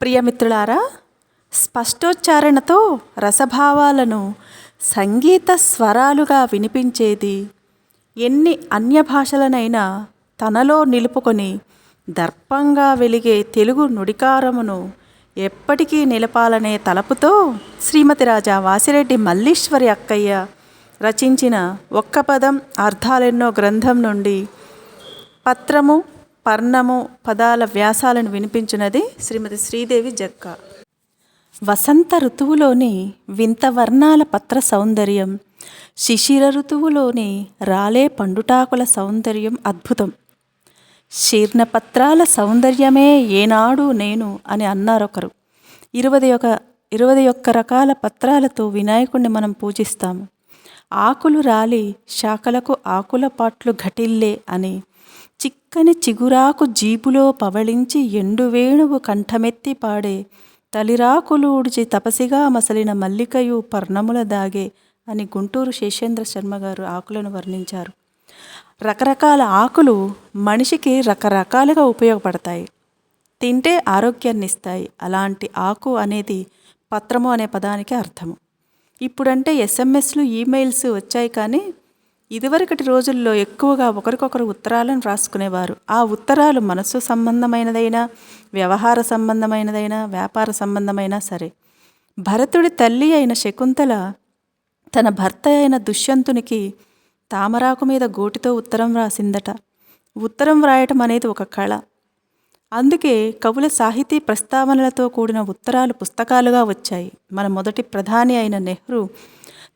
ప్రియమిత్రులారా స్పష్టోచ్చారణతో రసభావాలను సంగీత స్వరాలుగా వినిపించేది ఎన్ని అన్య భాషలనైనా తనలో నిలుపుకొని దర్పంగా వెలిగే తెలుగు నుడికారమును ఎప్పటికీ నిలపాలనే తలపుతో శ్రీమతి రాజా వాసిరెడ్డి మల్లీశ్వరి అక్కయ్య రచించిన ఒక్క పదం అర్థాలెన్నో గ్రంథం నుండి పత్రము పర్ణము పదాల వ్యాసాలను వినిపించినది శ్రీమతి శ్రీదేవి జక్క. వసంత ఋతువులోని వింత వర్ణాల పత్ర సౌందర్యం శిశిర ఋతువులోని రాలే పండుటాకుల సౌందర్యం అద్భుతం. శీర్ణపత్రాల సౌందర్యమే ఏనాడు నేను అని అన్నారొకరు. ఇరవై ఒక ఇరవై ఒక్క రకాల పత్రాలతో వినాయకుడిని మనం పూజిస్తాము. ఆకులు రాలి శాఖలకు ఆకుల పాట్లు ఘటిల్లే అని చిక్కని చిగురాకు జీపులో పవళించి ఎండువేణువు కంఠమెత్తి పాడే తలిరాకులు ఊడ్చి తపసిగా మసలిన మల్లికయు పర్ణముల దాగే అని గుంటూరు శేషేంద్ర శర్మ గారు ఆకులను వర్ణించారు. రకరకాల ఆకులు మనిషికి రకరకాలుగా ఉపయోగపడతాయి. తింటే ఆరోగ్యాన్ని ఇస్తాయి అలాంటి ఆకు అనేది పత్రము అనే పదానికి అర్థము. ఇప్పుడంటే ఎస్ఎంఎస్లు ఈమెయిల్స్ వచ్చాయి కానీ ఇదివరకటి రోజుల్లో ఎక్కువగా ఒకరికొకరు ఉత్తరాలను రాసుకునేవారు. ఆ ఉత్తరాలు మనస్సు సంబంధమైనదైనా వ్యవహార సంబంధమైనదైనా వ్యాపార సంబంధమైనా సరే. భరతుడి తల్లి అయిన శకుంతల తన భర్త అయిన దుష్యంతునికి తామరాకు మీద గోటితో ఉత్తరం రాసిందట. ఉత్తరం వ్రాయటం అనేది ఒక కళ. అందుకే కవుల సాహితీ ప్రస్తావనలతో కూడిన ఉత్తరాలు పుస్తకాలుగా వచ్చాయి. మన మొదటి ప్రధాని అయిన నెహ్రూ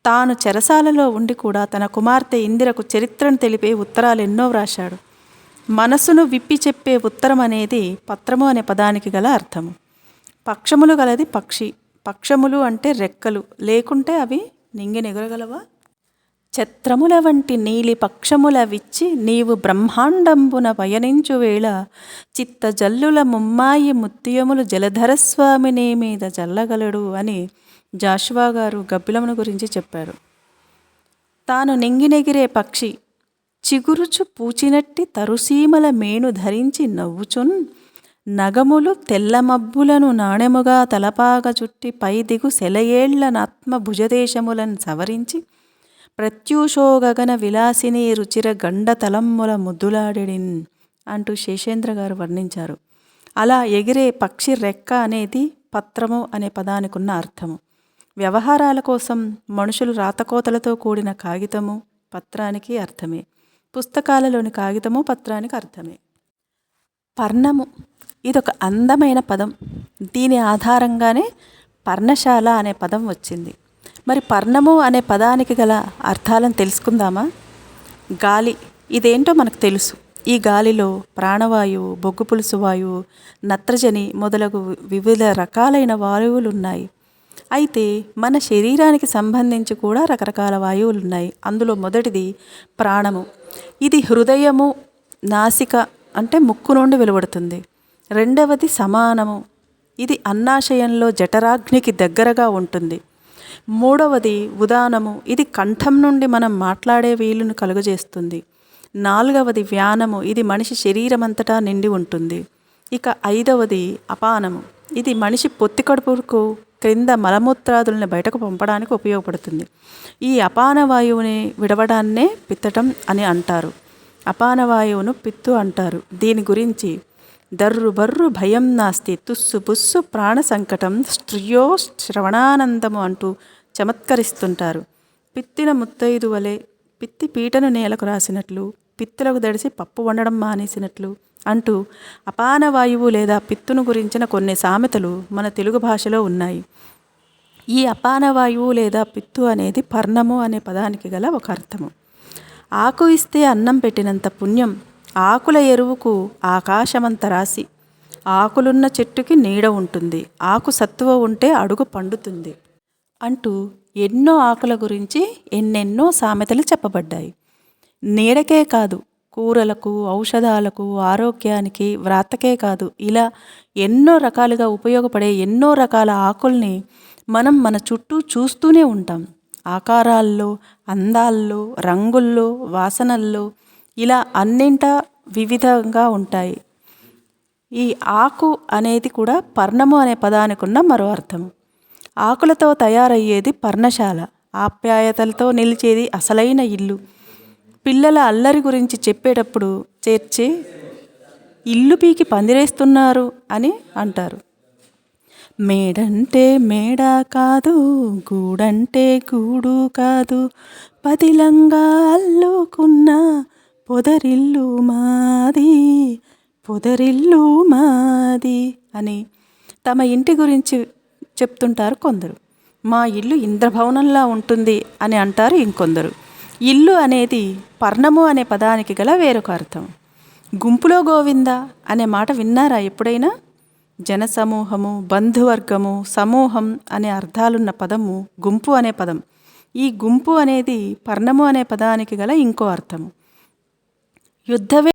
తాను చెరసాలలో ఉండి కూడా తన కుమార్తె ఇందిరకు చరిత్రను తెలిపే ఉత్తరాలు ఎన్నో వ్రాశాడు. మనసును విప్పి చెప్పే ఉత్తరం అనేది పత్రము అనే పదానికి గల అర్థము. పక్షములు గలది పక్షి. పక్షములు అంటే రెక్కలు. లేకుంటే అవి నింగినెగరగలవా ఛత్రముల వంటి నీలి పక్షముల విచ్చి నీవు బ్రహ్మాండంబున పయనించు వేళ చిత్త జల్లుల ముమ్మాయి ముత్యములు జలధరస్వామిని మీద జల్లగలడు అని జాషువా గారు గబ్బిలమును గురించి చెప్పారు. తాను నింగినెగిరే పక్షి చిగురుచు పూచినట్టి తరుసీమల మేను ధరించి నవ్వుచున్ నగములు తెల్లమబ్బులను నాణెముగా తలపాగ చుట్టి పై దిగు సెలయేళ్ళ నాత్మ భుజదేశములను సవరించి ప్రత్యూషో గగన విలాసిని రుచిర గండ తలమ్ముల ముద్దులాడిడిన్ అంటూ శేషేంద్ర గారు వర్ణించారు. అలా ఎగిరే పక్షి రెక్క అనేది పత్రము అనే పదానికి ఉన్న అర్థము. వ్యవహారాల కోసం మనుషులు రాతకోతలతో కూడిన కాగితము పత్రానికి అర్థమే. పుస్తకాలలోని కాగితము పత్రానికి అర్థమే. పర్ణము. ఇదొక అందమైన పదం. దీని ఆధారంగానే పర్ణశాల అనే పదం వచ్చింది. మరి పర్ణము అనే పదానికి గల అర్థాలను తెలుసుకుందామా? గాలి. ఇదేంటో మనకు తెలుసు. ఈ గాలిలో ప్రాణవాయువు బొగ్గు పులుసు వాయువు నత్రజని మొదలగు వివిధ రకాలైన వాయువులు ఉన్నాయి అయితే మన శరీరానికి సంబంధించి కూడా రకరకాల వాయువులు ఉన్నాయి. అందులో మొదటిది ప్రాణము. ఇది హృదయము నాసిక అంటే ముక్కు నుండి వెలువడుతుంది. రెండవది సమానము. ఇది అన్నాశయంలో జఠరాగ్నికి దగ్గరగా ఉంటుంది. మూడవది ఉదానము. ఇది కంఠం నుండి మనం మాట్లాడే వీలును కలుగజేస్తుంది. నాలుగవది వ్యానము. ఇది మనిషి శరీరమంతటా నిండి ఉంటుంది. ఇక ఐదవది అపానము. ఇది మనిషి పొత్తి కడుపుకు క్రింద మలమూత్రాదుల్ని బయటకు పంపడానికి ఉపయోగపడుతుంది. ఈ అపాన వాయువుని విడవడాన్నే పిత్తటం అని అంటారు. అపాన వాయువును పిత్తు అంటారు. దీని గురించి దర్రు బర్రు భయం నాస్తి తుస్సు పుస్సు ప్రాణ సంకటం స్త్రీయో శ్రవణానందము అంటూ చమత్కరిస్తుంటారు. పిత్తిన ముత్తైదు వలె పిత్తి పీటను నేలకు రాసినట్లు పిత్తులకు దడిసి పప్పు వండడం మానేసినట్లు అంటూ అపాన వాయువు లేదా పిత్తును గురించిన కొన్ని సామెతలు మన తెలుగు భాషలో ఉన్నాయి. ఈ అపాన వాయువు లేదా పిత్తు అనేది పర్ణము అనే పదానికి గల ఒక అర్థము. ఆకు ఇస్తే అన్నం పెట్టినంత పుణ్యం ఆకుల ఎరువుకు ఆకాశమంత రాసి ఆకులున్న చెట్టుకి నీడ ఉంటుంది ఆకు సత్తువ ఉంటే అడుగు పండుతుంది అంటూ ఎన్నో ఆకుల గురించి ఎన్నెన్నో సామెతలు చెప్పబడ్డాయి. నీడకే కాదు కూరలకు ఔషధాలకు ఆరోగ్యానికి వ్రాతకే కాదు. ఇలా ఎన్నో రకాలుగా ఉపయోగపడే ఎన్నో రకాల ఆకుల్ని మనం మన చుట్టూ చూస్తూనే ఉంటాం. ఆకారాల్లో అందాల్లో రంగుల్లో వాసనల్లో ఇలా అన్నింటా వివిధంగా ఉంటాయి. ఈ ఆకు అనేది కూడా పర్ణము అనే పదానికి ఉన్న మరో అర్థం. ఆకులతో తయారయ్యేది పర్ణశాల. ఆప్యాయతలతో నిలిచేది అసలైన ఇల్లు. పిల్లల అల్లరి గురించి చెప్పేటప్పుడు చేర్చి ఇల్లు పీకి పందిరేస్తున్నారు అని అంటారు. మేడంటే మేడ కాదు గూడంటే గూడు కాదు. పదిలంగా అల్లుకున్న పొదరిల్లు మాది పొదరిల్లు మాది అని తమ ఇంటి గురించి చెప్తుంటారు కొందరు. మా ఇల్లు ఇంద్రభవనంలా ఉంటుంది అని అంటారు ఇంకొందరు. ఇల్లు అనేది పర్ణము అనే పదానికి గల వేరొక అర్థం. గుంపులో గోవింద అనే మాట విన్నారా ఎప్పుడైనా? జనసమూహము బంధువర్గము సమూహం అనే అర్థాలున్న పదము గుంపు అనే పదం. ఈ గుంపు అనేది పర్ణము అనే పదానికి గల ఇంకో అర్థము. యుద్ధవే